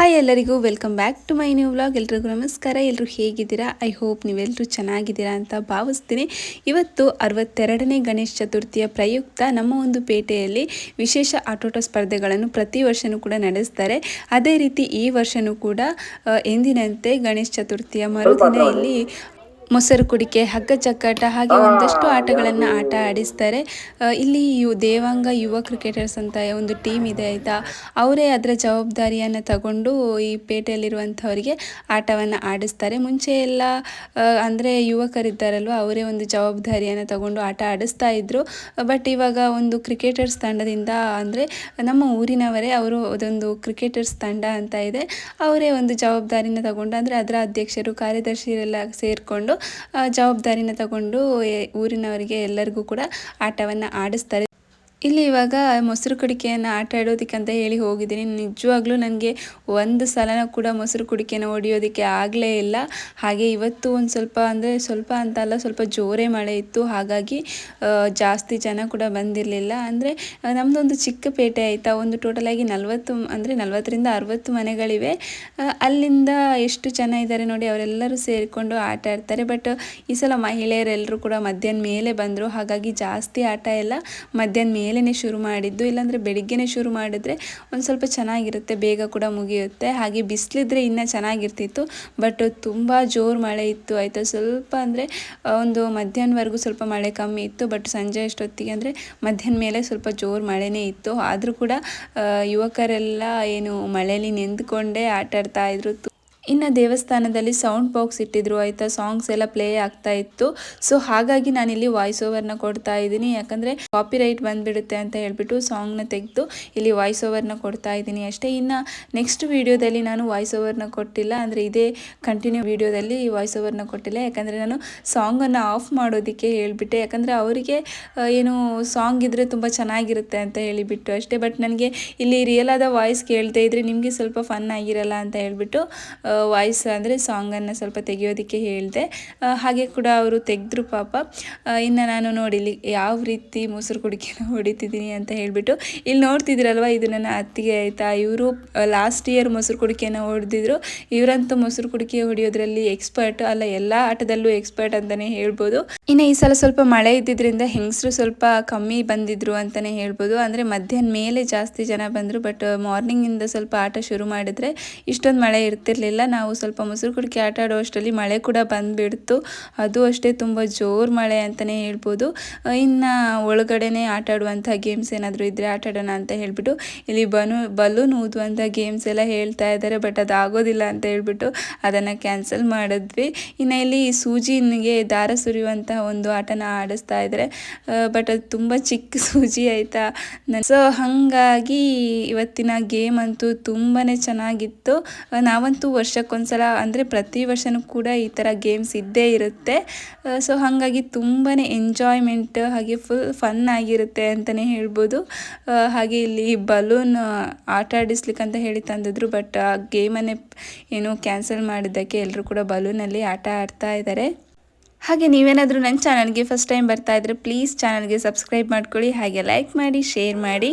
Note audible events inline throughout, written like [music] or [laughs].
Hi ಎಲ್ಲರಿಗೂ welcome back to my new vlog ಎಲ್ರಿಗೂ ನಮಸ್ಕಾರ. ಎಲ್ಲರೂ ಹೇಗಿದ್ದೀರಾ? ಐ ಹೋಪ್ ನೀವೆಲ್ಲರೂ ಚೆನ್ನಾಗಿದ್ದೀರಾ ಅಂತ ಭಾವಿಸ್ತೀನಿ. ಇವತ್ತು ಅರವತ್ತೆರಡನೇ ಗಣೇಶ ಚತುರ್ಥಿಯ ಪ್ರಯುಕ್ತ ನಮ್ಮ ಒಂದು ಪೇಟೆಯಲ್ಲಿ ವಿಶೇಷ ಆಟೋಟ ಸ್ಪರ್ಧೆಗಳನ್ನು ಪ್ರತಿ ವರ್ಷವೂ ಕೂಡ ನಡೆಸ್ತಾರೆ. ಅದೇ ರೀತಿ ಈ ವರ್ಷವೂ ಕೂಡ ಎಂದಿನಂತೆ ಗಣೇಶ ಚತುರ್ಥಿಯ ಮರುದಿನ ಇಲ್ಲಿ ಮೊಸರು ಕುಡಿಕೆ, ಹಗ್ಗ ಚಕ್ಕಾಟ ಹಾಗೆ ಒಂದಷ್ಟು ಆಟಗಳನ್ನು ಆಟ ಆಡಿಸ್ತಾರೆ. ಇಲ್ಲಿ ಯು, ದೇವಾಂಗ ಯುವ ಕ್ರಿಕೆಟರ್ಸ್ ಅಂತ ಒಂದು ಟೀಮ್ ಇದೆ ಆಯಿತಾ? ಅವರೇ ಅದರ ಜವಾಬ್ದಾರಿಯನ್ನು ತಗೊಂಡು ಈ ಪೇಟೆಯಲ್ಲಿರುವಂಥವರಿಗೆ ಆಟವನ್ನು ಆಡಿಸ್ತಾರೆ. ಮುಂಚೆ ಎಲ್ಲ ಅಂದರೆ ಯುವಕರಿದ್ದಾರಲ್ವ, ಅವರೇ ಒಂದು ಜವಾಬ್ದಾರಿಯನ್ನು ತಗೊಂಡು ಆಟ ಆಡಿಸ್ತಾ ಇದ್ದರು ಬಟ್ ಇವಾಗ ಒಂದು ಕ್ರಿಕೆಟರ್ಸ್ ತಂಡದಿಂದ ಅಂದರೆ ನಮ್ಮ ಊರಿನವರೇ ಅವರು ಅದೊಂದು ಕ್ರಿಕೆಟರ್ಸ್ ತಂಡ ಅಂತ ಇದೆ. ಅವರೇ ಒಂದು ಜವಾಬ್ದಾರಿನ ತಗೊಂಡು ಅಂದರೆ ಅದರ ಅಧ್ಯಕ್ಷರು ಕಾರ್ಯದರ್ಶಿಯರೆಲ್ಲ ಸೇರಿಕೊಂಡು ಜವಾಬ್ದಾರಿನ ತಗೊಂಡು ಊರಿನವರಿಗೆ ಎಲ್ಲರಿಗೂ ಕೂಡ ಆಟವನ್ನು ಆಡಿಸ್ತಾರೆ. ಇಲ್ಲಿ ಇವಾಗ ಮೊಸರು ಕುಡಿಕೆಯನ್ನು ಆಟ ಆಡೋದಕ್ಕಂತ ಹೇಳಿ ಹೋಗಿದ್ದೀನಿ. ನಿಜವಾಗ್ಲೂ ನನಗೆ ಒಂದು ಸಲನ ಕೂಡ ಮೊಸರು ಕುಡಿಕೆಯನ್ನು ಹೊಡಿಯೋದಕ್ಕೆ ಆಗಲೇ ಇಲ್ಲ. ಹಾಗೆ ಇವತ್ತು ಒಂದು ಸ್ವಲ್ಪ ಅಂದರೆ ಸ್ವಲ್ಪ ಅಂತ ಅಲ್ಲ, ಸ್ವಲ್ಪ ಜೋರೇ ಮಳೆ ಇತ್ತು. ಹಾಗಾಗಿ ಜಾಸ್ತಿ ಜನ ಕೂಡ ಬಂದಿರಲಿಲ್ಲ. ಅಂದರೆ ನಮ್ಮದೊಂದು ಚಿಕ್ಕ ಪೇಟೆ ಆಯಿತಾ? ಒಂದು ಟೋಟಲಾಗಿ ನಲ್ವತ್ತು, ಅಂದರೆ ನಲವತ್ತರಿಂದ ಅರವತ್ತು ಮನೆಗಳಿವೆ. ಅಲ್ಲಿಂದ ಎಷ್ಟು ಜನ ಇದ್ದಾರೆ ನೋಡಿ, ಅವರೆಲ್ಲರೂ ಸೇರಿಕೊಂಡು ಆಟ ಆಡ್ತಾರೆ. ಬಟ್, ಈ ಸಲ ಮಹಿಳೆಯರೆಲ್ಲರೂ ಕೂಡ ಮಧ್ಯಾಹ್ನ ಮೇಲೆ ಬಂದರು. ಹಾಗಾಗಿ ಜಾಸ್ತಿ ಆಟ ಎಲ್ಲ ಮಧ್ಯಾಹ್ನ ಮೇಲೇ ಶುರು ಮಾಡಿದ್ದು, ಇಲ್ಲಾಂದರೆ ಬೆಳಿಗ್ಗೆನೇ ಶುರು ಮಾಡಿದ್ರೆ ಒಂದು ಸ್ವಲ್ಪ ಚೆನ್ನಾಗಿರುತ್ತೆ, ಬೇಗ ಕೂಡ ಮುಗಿಯುತ್ತೆ. ಹಾಗೆ ಬಿಸಿಲಿದ್ರೆ ಇನ್ನೂ ಚೆನ್ನಾಗಿರ್ತಿತ್ತು, ಬಟ್ ತುಂಬ ಜೋರು ಮಳೆ ಇತ್ತು. ಆಯಿತಾ? ಸ್ವಲ್ಪ ಅಂದರೆ ಒಂದು ಮಧ್ಯಾಹ್ನವರೆಗೂ ಸ್ವಲ್ಪ ಮಳೆ ಕಮ್ಮಿ ಇತ್ತು, ಬಟ್ ಸಂಜೆ ಅಷ್ಟೊತ್ತಿಗೆ ಅಂದರೆ ಮಧ್ಯಾಹ್ನ ಮೇಲೆ ಸ್ವಲ್ಪ ಜೋರು ಮಳೆನೇ ಇತ್ತು. ಆದರೂ ಕೂಡ ಯುವಕರೆಲ್ಲ ಏನು ಮಳೆಯಲ್ಲಿ ನಿಂತ್ಕೊಂಡೇ ಆಟಾಡ್ತಾ ಇದ್ರು. ಇನ್ನು ದೇವಸ್ಥಾನದಲ್ಲಿ ಸೌಂಡ್ ಬಾಕ್ಸ್ ಇಟ್ಟಿದ್ರು, ಆಯಿತಾ? ಸಾಂಗ್ಸ್ ಎಲ್ಲ ಪ್ಲೇ ಆಗ್ತಾ ಇತ್ತು. ಸೊ ಹಾಗಾಗಿ ನಾನಿಲ್ಲಿ ವಾಯ್ಸ್ ಓವರ್ನ ಕೊಡ್ತಾ ಇದ್ದೀನಿ. ಯಾಕಂದರೆ ಕಾಪಿರೈಟ್ ಬಂದುಬಿಡುತ್ತೆ ಅಂತ ಹೇಳಿಬಿಟ್ಟು ಸಾಂಗ್ನ ತೆಗೆದು ಇಲ್ಲಿ ವಾಯ್ಸ್ ಓವರ್ನ ಕೊಡ್ತಾ ಇದ್ದೀನಿ ಅಷ್ಟೇ. ಇನ್ನು ನೆಕ್ಸ್ಟ್ ವೀಡಿಯೋದಲ್ಲಿ ನಾನು ವಾಯ್ಸ್ ಓವರ್ನ ಕೊಟ್ಟಿಲ್ಲ. ಅಂದರೆ ಇದೇ ಕಂಟಿನ್ಯೂ ವೀಡಿಯೋದಲ್ಲಿ ವಾಯ್ಸ್ ಓವರ್ನ ಕೊಟ್ಟಿಲ್ಲ. ಯಾಕಂದರೆ ನಾನು ಸಾಂಗನ್ನು ಆಫ್ ಮಾಡೋದಕ್ಕೆ ಹೇಳಿಬಿಟ್ಟೆ. ಯಾಕಂದರೆ ಅವರಿಗೆ ಏನು ಸಾಂಗ್ ಇದ್ದರೆ ತುಂಬ ಚೆನ್ನಾಗಿರುತ್ತೆ ಅಂತ ಹೇಳಿಬಿಟ್ಟು ಅಷ್ಟೇ. ಬಟ್ ನನಗೆ ಇಲ್ಲಿ ರಿಯಲ್ ಆದ ವಾಯ್ಸ್ ಕೇಳ್ತಾ ಇದ್ದರೆ ನಿಮಗೆ ಸ್ವಲ್ಪ ಫನ್ ಆಗಿರಲ್ಲ ಅಂತ ಹೇಳ್ಬಿಟ್ಟು ವಾಯ್ಸ್ ಅಂದರೆ ಸಾಂಗನ್ನು ಸ್ವಲ್ಪ ತೆಗೆಯೋದಕ್ಕೆ ಹೇಳಿದೆ. ಹಾಗೆ ಕೂಡ ಅವರು ತೆಗೆದ್ರು ಪಾಪ. ಇನ್ನು ನಾನು ನೋಡಿ ಇಲ್ಲಿ ಯಾವ ರೀತಿ ಮೊಸರು ಕುಡಿಕೆನ ಹೊಡಿತಿದ್ದೀನಿ ಅಂತ ಹೇಳಿಬಿಟ್ಟು ಇಲ್ಲಿ ನೋಡ್ತಿದ್ದೀರಲ್ವ ಇದು ನನ್ನ ಅತ್ತಿಗೆ ಆಯಿತಾ? ಇವರು ಲಾಸ್ಟ್ ಇಯರ್ ಮೊಸರು ಕುಡಿಕೆನ ಹೊಡೆದಿದ್ರು. ಇವರಂತೂ ಮೊಸರು ಕುಡಿಕೆ ಹೊಡೆಯೋದ್ರಲ್ಲಿ ಎಕ್ಸ್ಪರ್ಟ್ ಅಲ್ಲ, ಎಲ್ಲ ಆಟದಲ್ಲೂ ಎಕ್ಸ್ಪರ್ಟ್ ಅಂತಲೇ ಹೇಳ್ಬೋದು. ಇನ್ನು ಈ ಸಲ ಸ್ವಲ್ಪ ಮಳೆ ಇದ್ದಿದ್ದರಿಂದ ಹೆಂಗಸರು ಸ್ವಲ್ಪ ಕಮ್ಮಿ ಬಂದಿದ್ರು ಅಂತಲೇ ಹೇಳ್ಬೋದು. ಅಂದರೆ ಮಧ್ಯಾಹ್ನ ಮೇಲೆ ಜಾಸ್ತಿ ಜನ ಬಂದರು ಬಟ್ ಮಾರ್ನಿಂಗಿಂದ ಸ್ವಲ್ಪ ಆಟ ಶುರು ಮಾಡಿದ್ರೆ ಇಷ್ಟೊಂದು ಮಳೆ ಇರ್ತಿರ್ಲಿಲ್ಲ. ನಾವು ಸ್ವಲ್ಪ ಮೊಸರು ಕುಡಿಕೆ ಆಟ ಆಡುವಷ್ಟರಲ್ಲಿ ಮಳೆ ಕೂಡ ಬಂದುಬಿಡ್ತು. ಅದು ಅಷ್ಟೇ ತುಂಬ ಜೋರು ಮಳೆ ಅಂತಲೇ ಹೇಳ್ಬೋದು. ಇನ್ನು ಒಳಗಡೆನೆ ಆಟ ಆಡುವಂಥ ಗೇಮ್ಸ್ ಏನಾದರೂ ಇದ್ದರೆ ಆಟ ಆಡೋಣ ಅಂತ ಹೇಳ್ಬಿಟ್ಟು ಇಲ್ಲಿ ಬನು, ಬಲೂನ್ ಊದುವಂಥ ಗೇಮ್ಸ್ ಎಲ್ಲ ಹೇಳ್ತಾ ಇದ್ದಾರೆ ಬಟ್ ಅದು ಆಗೋದಿಲ್ಲ ಅಂತ ಹೇಳ್ಬಿಟ್ಟು ಅದನ್ನು ಕ್ಯಾನ್ಸಲ್ ಮಾಡಿದ್ವಿ. ಇನ್ನು ಇಲ್ಲಿ ಸೂಜಿನಿಗೆ ದಾರ ಸುರಿಯುವಂತಹ ಒಂದು ಆಟನ ಆಡಿಸ್ತಾ ಇದ್ದಾರೆ. ಬಟ್ ಅದು ತುಂಬ ಚಿಕ್ಕ [laughs] ಸೂಜಿ ಆಯಿತಾ? ಸೊ ಹಾಗಾಗಿ ಇವತ್ತಿನ ಗೇಮ್ ಅಂತೂ ತುಂಬಾ ಚೆನ್ನಾಗಿತ್ತು. ನಾವಂತೂ ನಾವಂತೂ ವರ್ಷಕ್ಕೊಂದ್ಸಲ ಅಂದರೆ ಪ್ರತಿ ವರ್ಷನೂ ಕೂಡ ಈ ಥರ ಗೇಮ್ಸ್ ಇದ್ದೇ ಇರುತ್ತೆ. ಸೊ ಹಾಗಾಗಿ ತುಂಬಾ ಎಂಜಾಯ್ಮೆಂಟ್ ಹಾಗೆ ಫುಲ್ ಫನ್ ಆಗಿರುತ್ತೆ ಅಂತಲೇ ಹೇಳ್ಬೋದು. ಹಾಗೆ ಇಲ್ಲಿ ಬಲೂನ್ ಆಟ ಆಡಿಸ್ಲಿಕ್ಕೆ ಅಂತ ಹೇಳಿ ತಂದಿದ್ರು ಬಟ್ ಆ ಗೇಮನ್ನೇ ಏನು ಕ್ಯಾನ್ಸಲ್ ಮಾಡಿದ್ದಕ್ಕೆ ಎಲ್ಲರೂ ಕೂಡ ಬಲೂನಲ್ಲಿ ಆಟ ಆಡ್ತಾ ಇದ್ದಾರೆ ಹಾಗೆ ನೀವೇನಾದರೂ ನನ್ನ ಚಾನಲ್ಗೆ ಫಸ್ಟ್ ಟೈಮ್ ಬರ್ತಾ ಇದ್ರೆ ಪ್ಲೀಸ್ ಚಾನಲ್ಗೆ ಸಬ್ಸ್ಕ್ರೈಬ್ ಮಾಡ್ಕೊಳ್ಳಿ, ಹಾಗೆ ಲೈಕ್ ಮಾಡಿ ಶೇರ್ ಮಾಡಿ.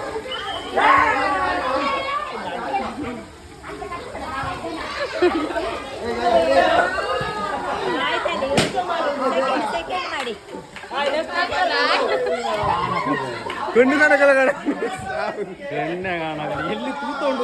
പെണ്ണു കണക്കല പെണ്ണെ കാണാൻ എല്ലു തൂത്തോണ്ട്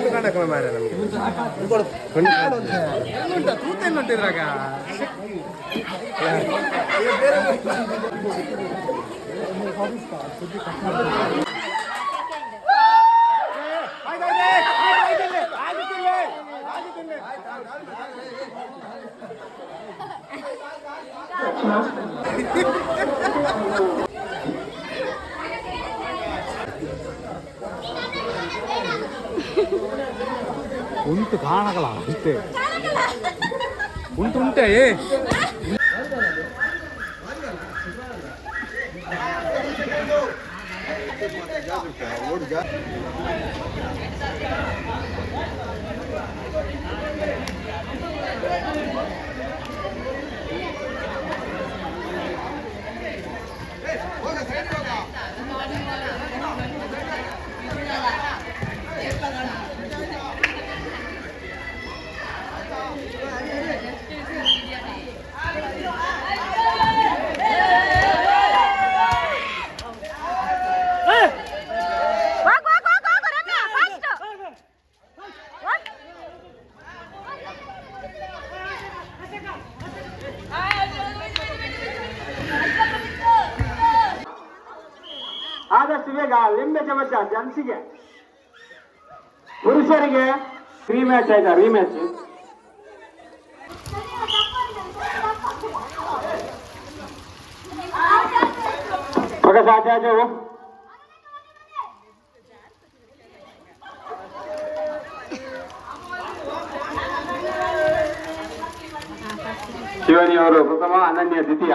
ಕೊಂಡು ಕಾಣಕ್ಕ ಮಾರ ನಮಗೆ ಕೊಂಡು ಉಂಟ ತೂತೇನು ಉಂಟು ಇದ್ರಾಗ ಉಂಟು ಕಾಣಕಲ್ಲ ಅಷ್ಟೇ ಉಂಟು ಉಂಟೆ ಹೋಗ್ ಆದಷ್ಟು ಬೇಗ ಲಿಂಬೆ ಚಮಚ ಜನ್ಸಿಗೆ ಪುರುಷರಿಗೆ ಫ್ರೀ ಮ್ಯಾಚ್ ಆಯ್ತಾ ಮ್ಯಾಚ್ ಮಗ ಸಾಚೆ ಆಚೆ ಹೋಗು. ಶಿವಾನಿ ಅವರು ಪ್ರಥಮ ಅನನ್ಯ ದ್ವಿತೀಯ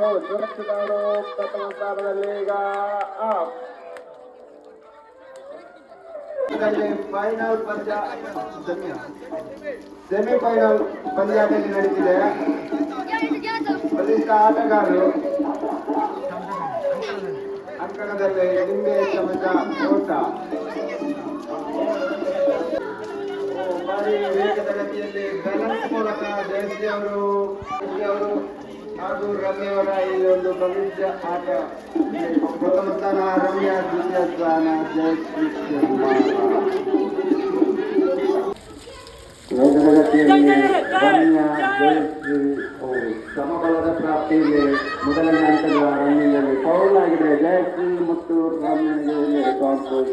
ಓ ಸುರಕ್ಷಿತರು ಪ್ರಥಮ ಸ್ಥಾನದಲ್ಲಿ ಈಗ ಫೈನಲ್ ಪಂದ್ಯ ಸೆಮಿಫೈನಲ್ ಪಂದ್ಯದಲ್ಲಿ ನಡೀತಿದೆ. ಬಲಿಷ್ಠ ಆಟಗಾರರು. ಅಂಕಣದಲ್ಲಿ ನಿಂಬೆ ಚಮಚ ಓಟ ಭಾರಿ ವೇಗದ ಗತಿಯಲ್ಲಿ ಬ್ಯಾಲೆನ್ಸ್ ಮೂಲಕ ಜಯಶ್ರೀ ಅವರು ಅವರು. ಹಾಗೂ ರಮ್ಯ ಅವರ ಇಲ್ಲಿ ಒಂದು ಭವಿಷ್ಯ ಆಟ ಪ್ರಥಮ ಸ್ಥಾನ ರಮ್ಯ ದ್ವಿತೀಯ ಸ್ಥಾನ ಜಯಶ್ರೀ ವೇಗದ ಗತಿಯಲ್ಲಿ ರಮ್ಯ ಜಯಶ್ರೀ ಅವರು ಸಮಬಲದ ಪ್ರಾಪ್ತಿಯಲ್ಲಿ ಮೊದಲನೇ ಹಂತದ ರನ್ನಿಂಗಲ್ಲಿ ಫೌಲ್ ಆಗಿದೆ ಜಯಶ್ರೀ ಮತ್ತು ರಮ್ಯನಿಗೆ ಇಲ್ಲಿ ಕಾಂಪೋಸ್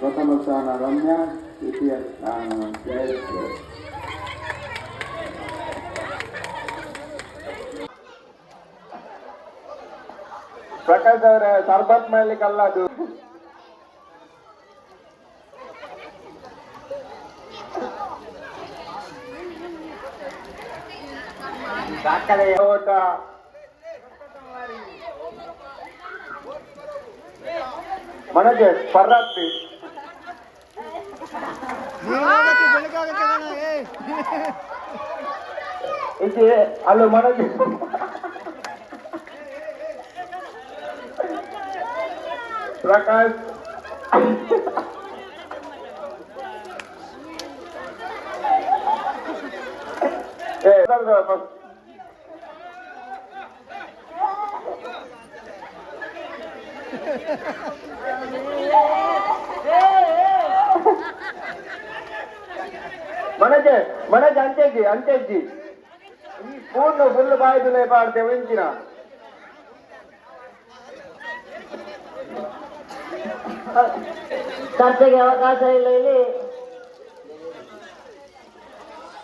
ಪ್ರಥಮ ಸ್ಥಾನ ರಮ್ಯ ದ್ವಿತೀಯ ಸ್ಥಾನ ಜಯಶ್ರೀ ಪ್ರಕಾಶ್ ಅವರ ಸರ್ಬತ್ ಮಾಡ್ಲಿಕ್ಕಲ್ಲ ಅದು. ದಾಖಲೆಯ ಓಟ ಮನಜೆ ಪರ್ರಾತ್ರಿ ಇದು ಅಲ್ಲೂ ಮನಜೆ. प्रकाश మనకే మనకి అంతేజీ అంతేజీ పూర్ణ ఫుల్ బాధ్యతలు ఏర్పాటు తెవించిన ಚರ್ಚೆಗೆ ಅವಕಾಶ ಇಲ್ಲ ಇಲ್ಲಿ.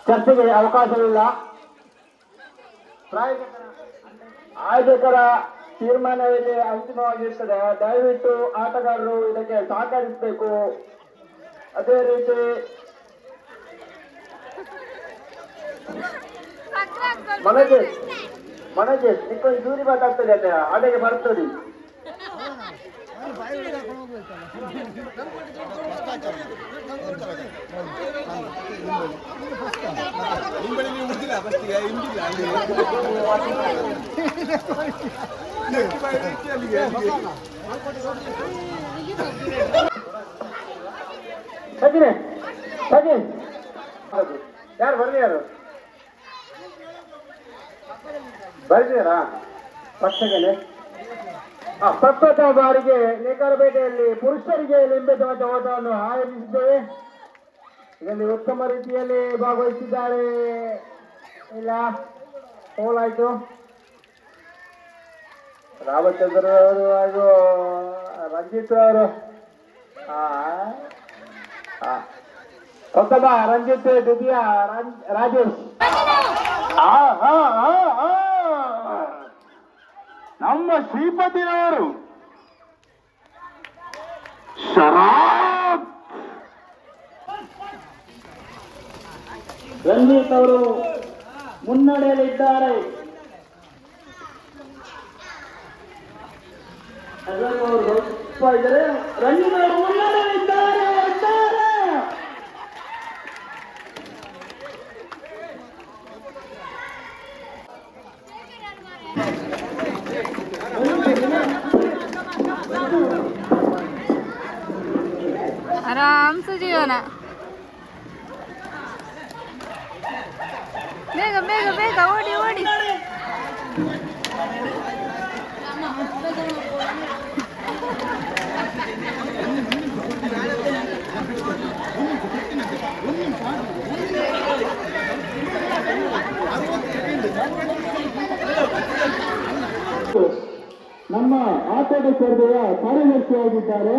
ಚರ್ಚೆಗೆ ಅವಕಾಶವಿಲ್ಲ. ಆಯೋಜಕರ ತೀರ್ಮಾನದಲ್ಲಿ ಅಂತಿಮವಾಗಿರ್ತದೆ. ದಯವಿಟ್ಟು ಆಟಗಾರರು ಇದಕ್ಕೆ ಸಹಕರಿಸಬೇಕು. ಅದೇ ರೀತಿ ಮನಜೇಶ್ ಮನಜೇಶ್ ನಿಕ್ಕೊಂಡು ದೂರಿ ಮಾತಾಡ್ತದೆ ಅಂತ ಆಟಗೆ ಬರ್ತದೆ ಸಜಿನೆ ಯಾರು ಬರ್ಲಿ ಯಾರು? ಬರ್ತೀರಾ ಪಕ್ಷಗನೆ? ಪ್ರಪ್ರಥಮ ಬಾರಿಗೆ ನೇಕಾರಪೇಟೆಯಲ್ಲಿ ಪುರುಷರಿಗೆ ಲಿಂಬೆ ಚಮಚ ಓಟವನ್ನು ಆಯೋಜಿಸಿದ್ದೇವೆ. ಇದರಲ್ಲಿ ಉತ್ತಮ ರೀತಿಯಲ್ಲಿ ಭಾಗವಹಿಸಿದ್ದಾರೆ. ಇಲ್ಲ ಹೋಲಾಯ್ತು. ರಾಮಚಂದ್ರ ಅವರು ಹಾಗೂ ರಂಜಿತ್ ಅವರು. ಪ್ರಥಮ ರಂಜಿತ್ ದ್ವಿತೀಯ ರಾಜ್- ರಾಜೇಶ್. ಹಾ ಹಾ. ಆ. ನಮ್ಮ ಶ್ರೀಪತಿರವರು ಶರಾಬ್ ರಂಜಿತ್ ಅವರು ಮುನ್ನಡೆಯಲಿದ್ದಾರೆ ಅಜಯ್ ಅವರು ಸ್ವಲ್ಪ ಇದ್ದಾರೆ ರಂಜಿತ್ ಅವರು ಮುನ್ನಡೆಯಲಿದ್ದಾರೆ ಆರಾಮ್ से ಜೀವನ ಬೇಗ ಬೇಗ ಬೇಗ ಓಡಿ ಓಡಿ ನಮ್ಮ ಆಟೋಟ ಸ್ಪರ್ಧೆಯ ಕಾರ್ಯದರ್ಶಿಯಾಗಿದ್ದಾರೆ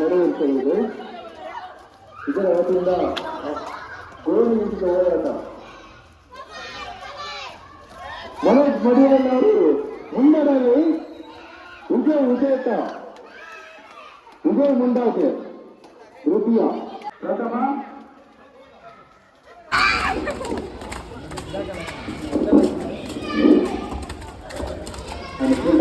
ನೆರವೇರಿಸುವುದು ಇದರ ವತಿಯಿಂದ ಗೋಧಿ ನಿಂತಿದ್ದ ಹೋರಾಟ ಮನೋಜ್ ಮಡಿಯನ್ ಅವರು ಮುನ್ನಡೆಯಲ್ಲಿ ವಿಜಯ್ ವಿಜೇತ ವಿಜಯ್ ಮುಂಡಾಕೆ ತೃತೀಯ ಪ್ರಥಮ ಹಲೋ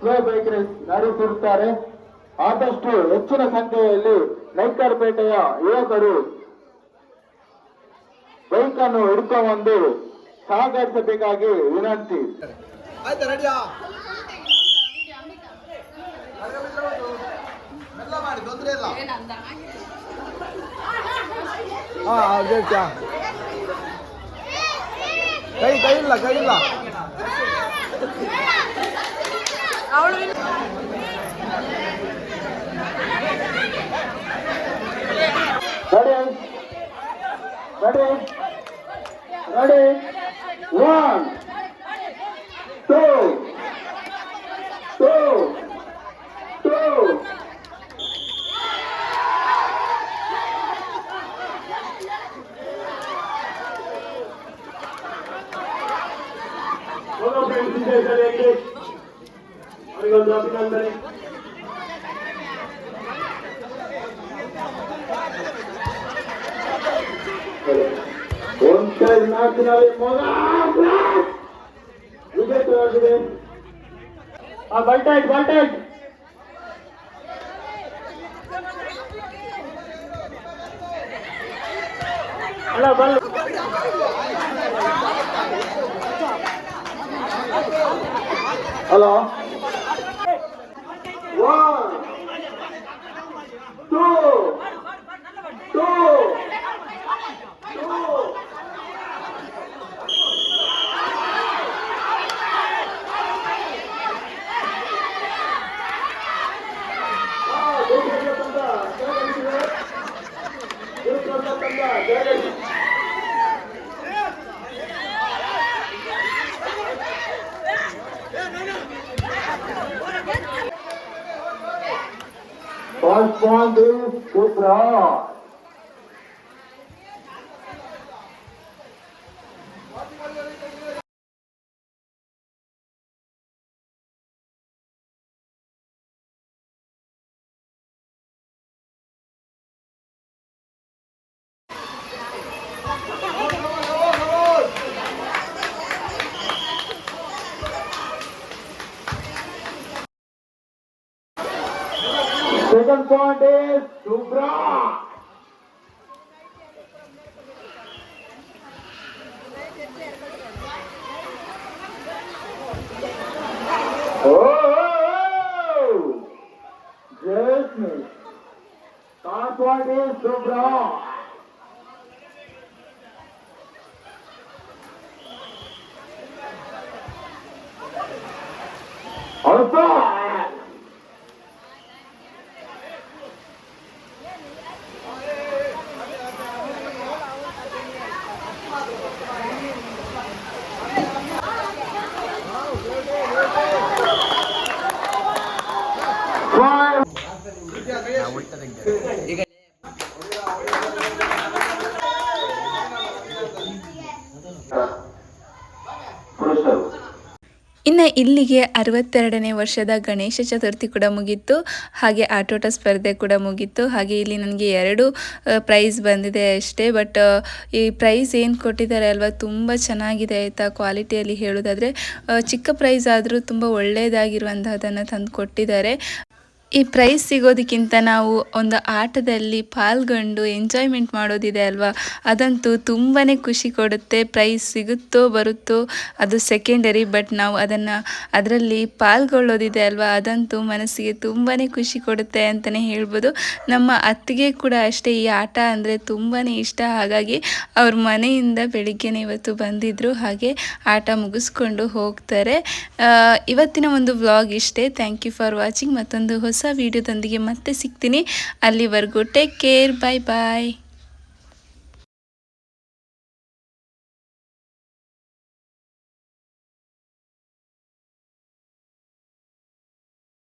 Slow bike race ನಡೆಸಿರುತ್ತಾರೆ ಆದಷ್ಟು ಹೆಚ್ಚಿನ ಸಂಖ್ಯೆಯಲ್ಲಿ ನೈಕರ್ಪೇಟೆಯ ಯುವಕರು ಬೈಕ್ ಅನ್ನು ಹಿಡ್ಕೊಂಡು ಸಹಕರಿಸಬೇಕಾಗಿ ವಿನಂತಿ. ಕೈ ಕೈ ಇಲ್ಲ ಕೈ ಇಲ್ಲ. அவ்வளோ Ready? Ready? Ready? One. Panchayat না কিনালে মজা বুঝে তো আসবেন voltage voltage hello ball. Hello. One two Supra. Second point is हो जय कृष् तोब्रा ಇನ್ನು ಇಲ್ಲಿಗೆ ಅರವತ್ತೆರಡನೇ ವರ್ಷದ ಗಣೇಶ ಚತುರ್ಥಿ ಕೂಡ ಮುಗೀತು. ಹಾಗೆ ಆಟೋಟ ಸ್ಪರ್ಧೆ ಕೂಡ ಮುಗೀತು. ಹಾಗೆ ಇಲ್ಲಿ ನನಗೆ ಎರಡು ಪ್ರೈಸ್ ಬಂದಿದೆ ಅಷ್ಟೇ. ಬಟ್ ಈ ಪ್ರೈಸ್ ಏನು ಕೊಟ್ಟಿದ್ದಾರೆ ಅಲ್ವಾ, ತುಂಬ ಚೆನ್ನಾಗಿದೆ ಆಯಿತಾ ಕ್ವಾಲಿಟಿಯಲ್ಲಿ ಹೇಳೋದಾದರೆ. ಚಿಕ್ಕ ಪ್ರೈಸ್ ಆದರೂ ತುಂಬ ಒಳ್ಳೆಯದಾಗಿರುವಂತಹದನ್ನು ತಂದು ಕೊಟ್ಟಿದ್ದಾರೆ. ಈ ಪ್ರೈಸ್ ಸಿಗೋದಕ್ಕಿಂತ ನಾವು ಒಂದು ಆಟದಲ್ಲಿ ಪಾಲ್ಗೊಂಡು ಎಂಜಾಯ್ಮೆಂಟ್ ಮಾಡೋದಿದೆ ಅಲ್ವಾ? ಅದಂತೂ ತುಂಬಾ ಖುಷಿ ಕೊಡುತ್ತೆ. ಪ್ರೈಸ್ ಸಿಗುತ್ತೋ ಬರುತ್ತೋ ಅದು ಸೆಕೆಂಡರಿ ಬಟ್ ನಾವು ಅದನ್ನು ಅದರಲ್ಲಿ ಪಾಲ್ಗೊಳ್ಳೋದಿದೆ ಅಲ್ವಾ? ಅದಂತೂ ಮನಸ್ಸಿಗೆ ತುಂಬಾ ಖುಷಿ ಕೊಡುತ್ತೆ ಅಂತಲೇ ಹೇಳ್ಬೋದು. ನಮ್ಮ ಅತ್ತಿಗೆ ಕೂಡ ಅಷ್ಟೇ ಈ ಆಟ ಅಂದರೆ ತುಂಬಾ ಇಷ್ಟ. ಹಾಗಾಗಿ ಅವ್ರ ಮನೆಯಿಂದ ಬೆಳಿಗ್ಗೆನೇ ಇವತ್ತು ಬಂದಿದ್ದರು ಹಾಗೆ ಆಟ ಮುಗಿಸ್ಕೊಂಡು ಹೋಗ್ತಾರೆ. ಇವತ್ತಿನ ಒಂದು ವ್ಲಾಗ್ ಇಷ್ಟೇ. ಥ್ಯಾಂಕ್ ಯು ಫಾರ್ ವಾಚಿಂಗ್ ಮತ್ತೊಂದು ವಿಡಿಯೋದೊಂದಿಗೆ ಮತ್ತೆ ಸಿಗ್ತೀನಿ. ಅಲ್ಲಿವರೆಗೂ ಟೇಕ್ ಕೇರ್ ಬಾಯ್ ಬಾಯ್